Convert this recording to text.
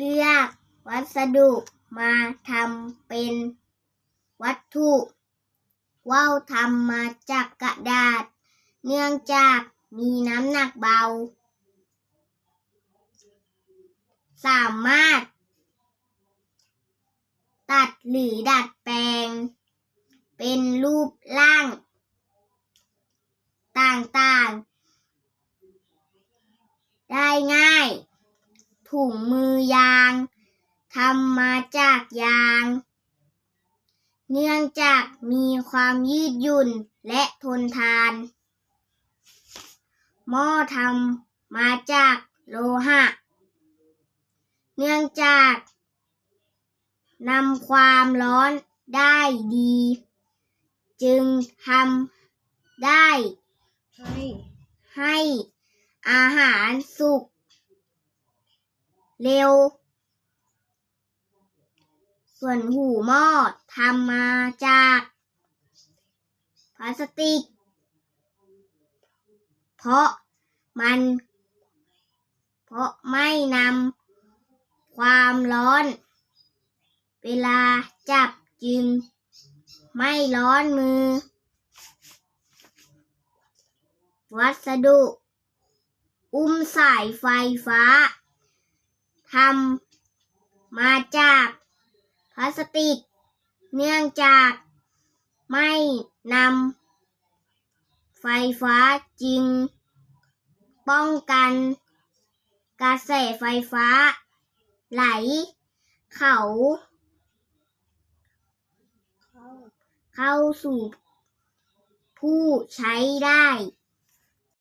เลือกวัสดุมาทำเป็นวัตถุ ว่าวทำมาจากกระดาษ เนื่องจากมีน้ำหนักเบา สามารถ ตัดหรือดัดแปลง เป็นรูปร่าง ต่างๆ ได้ง่าย ถุงมือยางทำมาจากยาง เนื่องจากมีความยืดหยุ่นและทนทาน หม้อทำมาจากโลหะ เนื่องจากนำความร้อนได้ดี จึงทำได้ให้ให้อาหารสุก เร็ว ส่วนหูหม้อทำมาจากพลาสติก เพราะมัน เพราะไม่นำความร้อน เวลาจับจึงไม่ร้อนมือ วัสดุ อุ้มสายไฟฟ้า ทำมาจากพลาสติก เนื่องจากไม่นำไฟฟ้าจึงป้องกันกระแสไฟฟ้า ไหล เขา เข้าสู่ผู้ใช้ได้